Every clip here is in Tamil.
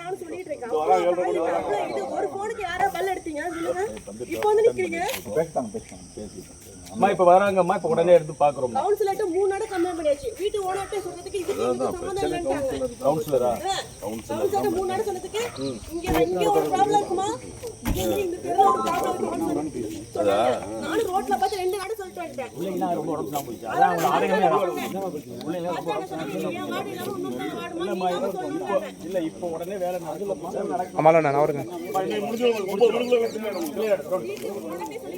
நானும் சொல்லிட்டு இருக்கேன். இது ஒரு போனுக்கு யாரா பல்ல எடுத்தீங்க சொல்லுங்க. இப்போ வந்து நிக்கிறீங்க? அம்மா இப்ப வராங்கம்மா இப்ப உடனே எடுத்து பாக்குறோம் கவுன்சிலர்ட்ட மூணு நாள் கம்ப்ளைண்ட் பண்ணியாச்சு. வீட்டு ஓனர்ட்ட சொல்றதுக்கு இல்லைன்ட்டாங்க. கவுன்சிலரா கவுன்சிலர்ட்ட மூணு நாள் சொன்னதுக்கு இங்க இங்க ஒரு ப்ராப்ளம் இருக்குமா. நானும் ரோட்ல பார்த்து ரெண்டு நாள் சொல்லிட்டு வந்துட்டேன். பிள்ளைங்க ரொம்ப உடம்பு தான் போயிடுச்சு அதான் அவங்க ஆரோக்கியமே பிள்ளைங்க சொல்லுங்க. இல்ல இப்ப உடனே வேலை நடக்கும் அம்மால நான் அவருங்க வீட்டு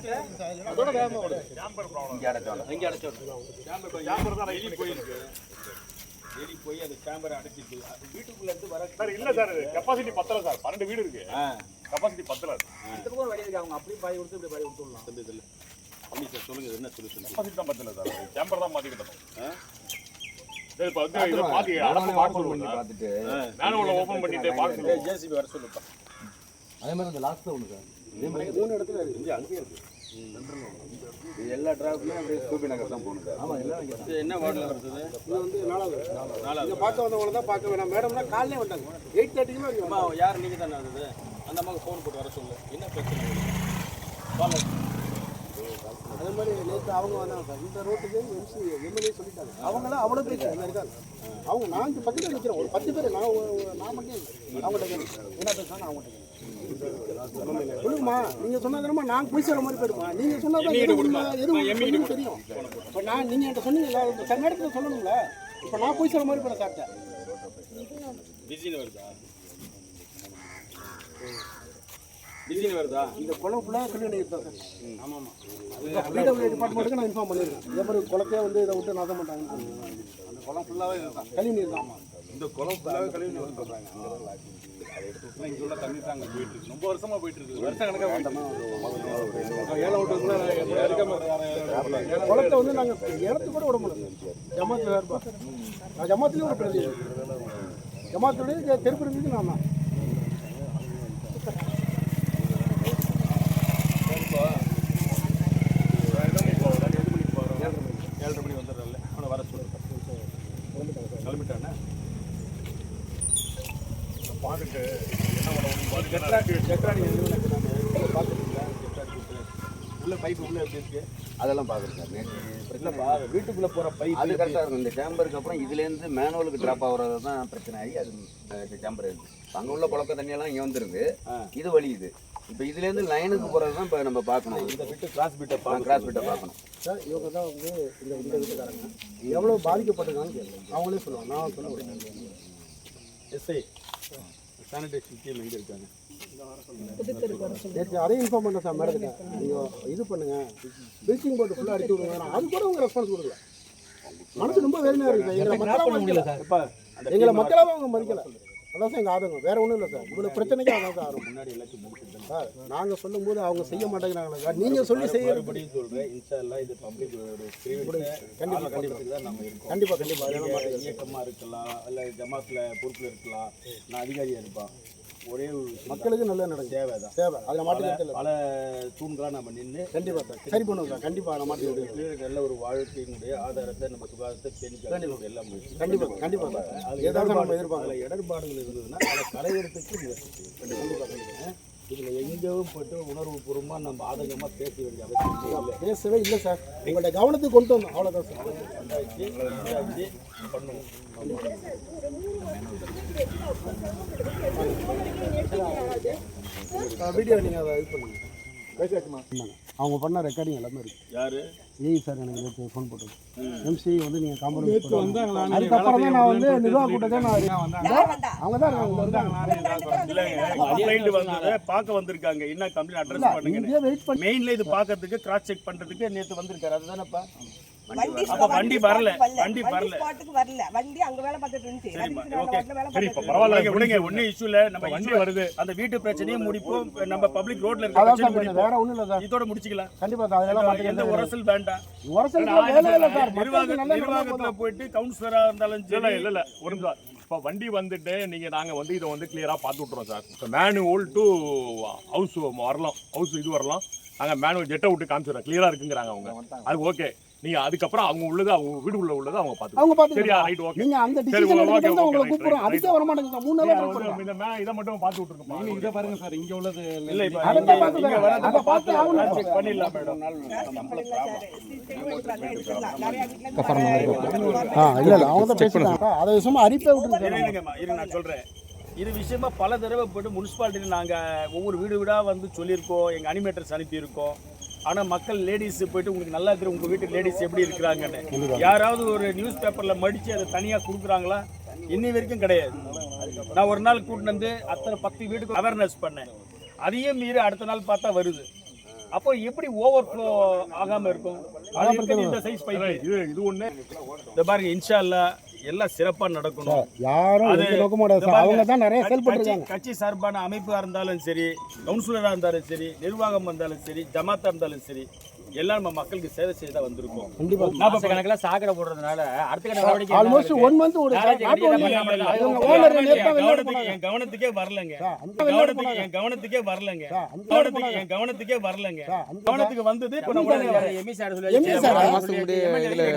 தண்ணி வந்து கஃபாரா கொடுக்க சொல்றாங்க அவங்க பார்த்துப்பாங்க அவங்க சொல்லலாம், அவங்க யாருக்கு தெரியும் போகுது. யார் மேல தப்புக்கிறத பாத்துருவோம் அதே ஏறி போய் அந்த சேம்பரை அடைச்சிட்டு அது வீட்டுக்குள்ள இருந்து வர சார் இல்ல சார் கெப்பாசிட்டி பத்தல சார். பன்னெண்டு வீடு இருக்கு. கெப்பாசிட்டி பத்தல. இந்த பக்கம் வழி இருக்கு அவங்க அப்படியே பாய் கொடுத்து இப்படி பாய் கொடுத்துடலாம் இந்த இதுல அம்மி சார் சொல்லுங்க இது என்ன சொல்லுங்க கெப்பாசிட்டி தான் பத்தல சார். சேம்பர் தான் மாத்திக்கிட்டோம் சரி இப்போ வந்து இதை பார்த்துட்டு மேனுவல ஓபன் பண்ணிட்டு சொல்லுங்க ஜேசிபி வர சொல்லுப்பா. அதே மாதிரி அந்த லாஸ்ட்ல ஒன்று சார். மூணு இடத்துல இருக்கு. இது எல்லா டிராஃப்ட்மே அப்படியே ஸ்கூபி நகர் தான் போகணும் சார். ஆமாம் எல்லாம் இது என்ன வார்டில் வருது இது வந்து நாலாவது. இங்க பார்க்க வந்தவங்கள தான் பார்க்க வேணாம். மேடம்னா காலையிலே வந்தாங்க. எயிட் அம்மா யார் நீங்க தானே அந்த அம்மாவுக்கு ஃபோன் போட்டு வர சொல்லு. என்ன பிரச்சனை? உங்களுக்கு? அதே மாதிரி நேற்று அவங்க வந்தாங்க சார். இந்த ரோட்டுக்கு எம்சி எம்எல்ஏ சொல்லிட்டாங்க. அவங்களாம் அவ்வளோ பேர் இருக்காங்க அவங்க நான் இங்கே பக்கத்தில் நிற்கிறேன் ஒரு பத்து பேர். நான் நான் மட்டும் அவங்கள்ட்ட என்ன பேசுறாங்க அவங்கள்ட்ட சொல்லுங்கம்மா. நீங்கள் சொன்னதுமா நான் போய் சொல்ல மாதிரி போயிடுமா? நீங்கள் சொன்னதான் எது உண்மை, எது உண்மைன்னு தெரியும். இப்போ நான் நீங்கள் என்கிட்ட சொன்னீங்கல்ல சார் நேரத்தில் சொல்லணும்ல. இப்போ நான் போய் சொல்ல மாதிரி பிஸின்னு வருதா? பிஸின்னு வருதா? இந்த குளம் ஃபுல்லாக சொல்லி நினைக்கிறேன் சார். ஆமாம் ஆமாம் பிடபிள்யூ டிபார்ட்மெண்ட்டுக்கு நான் இன்ஃபார்ம் பண்ணியிருக்கேன் இதே மாதிரி குளத்தையே வந்து இதை விட்டு நாசம் பண்ணிட்டாங்க அந்த குளம் ஃபுல்லாகவே இதுதான். கழிவு நீர் தான். இந்த குளம் ஃபுல்லாவே கழிவு நீர் சொல்றாங்க இங்க உள்ள தண்ணி தான் அங்க போயிட்டு இருக்கு. ரொம்ப வருஷமா போயிட்டு இருக்கு. வருஷம் கணக்கா ஏழை விட்டு குளத்தை வந்து நாங்கள் இடத்துக்கு கூட விட முடியல. ஜமாத்தில் வேறுபா நான் ஜமாத்துலேயும் ஒரு பிரதி ஜமாத்துடைய தெருப்பிரிஞ்சு நான் தான் ஏழரை மணி வந்துடுறல அவனை வர சொல்லு கிளம்பிட்டானே பார்த்துட்டு உள்ள பைப்பு உள்ள எப்படி இருக்கு? அதெல்லாம் பார்க்குறேன் இல்லப்பா வீட்டுக்குள்ள போற பைப் அது கரெக்டாக இருக்கும். இந்த சேம்பருக்கு அப்புறம் இதுலேருந்து மேனுவலுக்கு ட்ராப் ஆகுறது தான் பிரச்சனை ஆகி அது சேம்பர் இருக்கு அங்கே உள்ள புழக்க தண்ணியெல்லாம் இங்கே வந்துருது. இது வழி இது. இப்போ இதுலேருந்து லைனுக்கு போகிறது தான் இப்போ நம்ம பார்க்கணும். இந்த விட்டு கிராஸ் பிட்டை கிராஸ் பிட்டை பார்க்கணும். சார் இவங்க தான் வந்து இந்த இந்த வீட்டுக்காரங்க. எவ்வளோ பாதிக்கப்பட்டிருக்கான்னு கேட்கலாம் அவங்களே சொல்லுவாங்க. நான் சொல்ல முடியாது எஸ்ஐ சானிடேஷன் டீம் எங்க இருக்காங்க. நேற்று அதையும் இன்ஃபார்ம் பண்ணேன் சார் மேடத்துக்கு நீங்கள் இது பண்ணுங்க. ப்ளீச்சிங் போட்டு ஃபுல்லாக அடிச்சு விடுங்க. நான் அது கூட உங்க ரெஸ்பான்ஸ் கொடுக்கல. மனசு ரொம்ப வேதனையாக இருக்குது சார். எங்களை மக்களாக எங்களை மக்களாக அவங்க மதிக்கல. அதான் சார் எங்கள் ஆதங்கம் வேற ஒன்றும் இல்லை சார். இவ்வளோ பிரச்சனைக்கு அதான் சார் முன்னாடி எல்லாத்தையும் முடிச்சுட்டு சார் நாங்கள் சொல்லும்போது அவங்க செய்ய மாட்டேங்கிறாங்களே சார். நீங்கள் சொல்லி செய்ய மறுபடியும் இன்ஷா அல்லாஹ் இது பப்ளிக் கண்டிப்பா கண்டிப்பா. தான் நம்ம இருக்கோம். கண்டிப்பாக கண்டிப்பாக அதெல்லாம் நீங்க மாட்டேங்க இயக்கமா இருக்கலாம் இல்ல ஜமாத்ல பொறுப்புல இருக்கலாம். நான் அதிகாரியா இருப்பான். ஒரே மக்களுக்கு நல்லது நடக்கும். தேவைதான். தேவை. அதில் இல்லை பல தூண்களா நம்ம நின்று கண்டிப்பாக சார். சரி பண்ணுவோம் சார். கண்டிப்பாக நான் மாட்டேங்கிறது நல்ல ஒரு வாழ்க்கையினுடைய ஆதாரத்தை நம்ம சுகாதாரத்தை பேணிக்க எல்லாம் கண்டிப்பாக கண்டிப்பாக சார். அது ஏதாவது நம்ம அதுல இடர்பாடுகள் இருந்ததுன்னா அதை கரையறதுக்கு முயற்சி செய்யும். கண்டிப்பா. கண்டிப்பா. இதுல எங்கேயும் போயிட்டு உணர்வு பூர்வமா நம்ம ஆதங்கமா பேச வேண்டிய அவசியம் இல்லை. பேசவே இல்லை சார். உங்கள்ட்ட கவனத்துக்கு கொண்டு வந்தோம். அவ்வளோதான் சார். பண்ணுவோம். வீடியோ நீங்கள் அதை இது பண்ணுங்க பேசாச்சுமா அவங்க பண்ண ரெக்கார்டிங் எல்லாமே இருக்கு. யாரு? ஏய் சார் எனக்கு நேற்று ஃபோன் போட்டு எம்சி வந்து நீங்கள் காம்பரன்ஸ் வந்தாங்க அதுக்கப்புறம் தான் நான் வந்து நிர்வாக கூட்டத்தை நான் அவங்க தான் கம்ப்ளைண்ட் வந்ததை பார்க்க வந்திருக்காங்க. என்ன கம்ப்ளைண்ட் அட்ரஸ் பண்ணுங்க மெயின்ல இது பார்க்கறதுக்கு கிராஸ் செக் பண்றதுக்கு நேத்து வந்திருக்காரு. அதுதானப்பா? வண்டி அப்ப வண்டி வரல, வண்டி வரல. ஸ்பாட்டுக்கு வரல. வண்டி அங்க வேலை பார்த்துட்டு இருந்துச்சு. சரி இப்போ. பரவாயில்ல. விடுங்க இஷ்யூ இல்ல. நம்ம வண்டி வருது. அந்த வீட்டு பிரச்சனையும் முடிப்போம். நம்ம பப்ளிக் ரோட்ல இருக்க பிரச்சனை முடிப்போம் வேற ஒண்ணும் இல்ல சார். இதோட முடிச்சுக்கலாம். கண்டிப்பா அதெல்லாம் எந்த பார்த்துக்கலாம். உரசல் வேண்டாம். உரசல் வேலை இல்லை சார். நிர்வாக மக்களுக்கு நல்ல நிர்வாகத்துல போயிட்டு கவுன்சிலரா இருந்தாலும் இல்ல சரி. இல்ல இல்ல. ஒரு நிமிஷம் இப்போ வண்டி வந்துட்டு நீங்க நாங்க வந்து இதை வந்து கிளியரா பார்த்து விட்டுறோம் சார். இப்போ மேனுவல் டு ஹவுஸ் வரலாம் ஹவுஸ் இது வரலாம். நாங்க மேனுவல் ஜெட்டை விட்டு காமிச்சிடுறோம். கிளியரா இருக்குங்கிறாங்க அவங்க. அது ஓகே நீங்க அதுக்கப்புறம் அவங்க உள்ளது அவங்க வீடு உள்ள உள்ளது அவங்க பார்த்து அவங்க சரியா? பார்த்து ரைட் ஓகே நீங்க அந்த டிசிஷன் எடுத்து உங்களை கூப்பிடுறோம். அதுக்கே வர மாட்டேங்குது. மூணு நாள் கூப்பிடுறோம் இந்த மே இதை மட்டும் பார்த்து விட்டுருக்கோம் நீங்க இதை பாருங்க. சார். இங்க உள்ளது இல்ல இப்ப அதை பார்த்து இங்க வரத பார்த்து ஆகணும். செக் பண்ணிடலாம் மேடம் இருந்து ஆ இல்ல இல்ல அவங்க தான் பேசுறாங்க அதை விஷயமா அரிப்பே விட்டுருங்க இருங்கம்மா இருங்க நான் சொல்றேன். இது விஷயமா பல தடவை போட்டு முனிசிபாலிட்டியில் நாங்கள் ஒவ்வொரு வீடு வீடாக வந்து சொல்லியிருக்கோம். எங்கள் அனிமேட்டர்ஸ் அனுப்பியிருக்கோம். ஆனால் மக்கள் லேடிஸ் போயிட்டு உங்களுக்கு நல்லா தெரியும் உங்கள் வீட்டு லேடிஸ் எப்படி இருக்கிறாங்கன்னு? யாராவது ஒரு நியூஸ் பேப்பரில் மடித்து அதை தனியாக கொடுக்குறாங்களா? இன்னி வரைக்கும் கிடையாது. நான் ஒரு நாள் கூட்டிட்டு வந்து அத்தனை பத்து வீட்டுக்கு அவேர்னஸ் பண்ணேன். அதையும் மீறி அடுத்த நாள் பார்த்தா வருது. அப்போ எப்படி ஓவர் ஃப்ளோ ஆகாமல் இருக்கும் இந்த சைஸ் பைப் இது இது ஒண்ணு. இந்த பாருங்க இன்ஷா எல்லாம் சிறப்பாக நடக்கணும். யாரும் அவங்க தான் நிறைய கட்சி- செயல் பண்ணிருக்காங்க கட்சி சார்பான அமைப்பாக இருந்தாலும் சரி கவுன்சிலராக இருந்தாலும் சரி நிர்வாகம் இருந்தாலும் சரி ஜமாத்தா இருந்தாலும் சரி எல்லாம் நம்ம மக்களுக்கு சேவை செய்ய தான் வந்திருக்கோம். கண்டிப்பா. மாசக்கணக்கில் சாக்கடை போடுறதுனால அடுத்த நடவடிக்கை ஆல்மோஸ்ட் இருக்கு? ஒன் மந்த் ஒரு என் கவனத்துக்கு போனாங்க. என் கவனத்துக்கே வரலங்க. கவனத்துக்கு என் கவனத்துக்கே வரலங்க. கவனத்துக்கு என் கவனத்துக்கே வரலங்க. கவனத்துக்கு வந்தது இப்போ நம்ம எம்மி சார்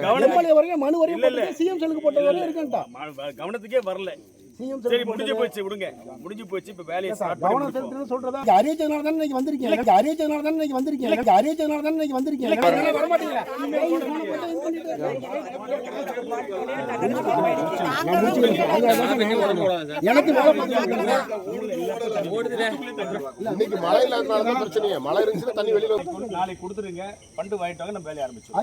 கவனத்துக்கு மனு வரையும் சிஎம் செலுக்கு போட்ட வரையும் இருக்கேன்டா ம- கவனத்துக்கே வரல. சிஎம் சரி செலுக்கு முடிஞ்சு போச்சு விடுங்க முடிஞ்சு போச்சு இப்போ வேலையை ஸ்டார்ட் கவனம். செலுத்துன்னு சொல்றதா இங்க அறிவிச்சதுனால தானே இன்னைக்கு வந்திருக்கீங்க இங்க அறிவிச்சதுனால தானே இன்னைக்கு வந்திருக்கீங்க இங்க அறிவிச்சதுனால தானே இன்னைக்கு வந்திருக்கீங்க வர மாட்டீங்களா. எனக்கு இன்னைக்கு மழை இல்லாதனால தான் பிரச்சனையே மழை இருந்துச்சுன்னா தண்ணி வெளியில நாளைக்கு கொடுத்துருங்க ஃபண்டு வாங்கிட்டு வாங்க நம்ம வேலையை ஆரம்பிச்சோம்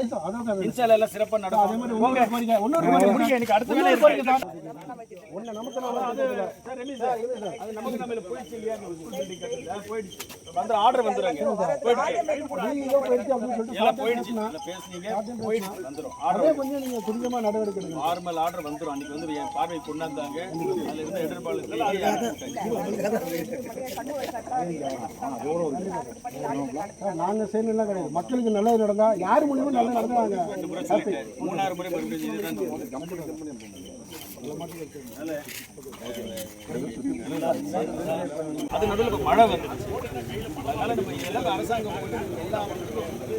எல்லாம் சிறப்பாக அதே மாதிரி நடக்கும். எனக்கு அடுத்த வேலை நமக்கு வந்து ஆர்டர் வந்துருங்க போயிடுச்சு. பேசுனீங்க. போயிடுச்சு. ஆர்டர் கொஞ்சம் நீங்க துரிதமா நடவடிக்கை எடுக்கணும் நார்மல் ஆர்டர் வந்துரும். அன்னைக்கு வந்து என் பார்வை கொண்டாந்தாங்க அதுல இருந்த எதிர்பார்ப்பு சார், நாங்க செய்யலாம் கிடையாது. மக்களுக்கு நல்லது நடந்தா யார் மூலியமா நல்லது நடந்தாங்க மூணாறு முறை மறுபடியும் இதுதான் அது நடுவில் மழை வந்துருச்சு. அதனால நம்ம எல்லாமே அரசாங்கம் எல்லா மக்களுக்கும் வந்து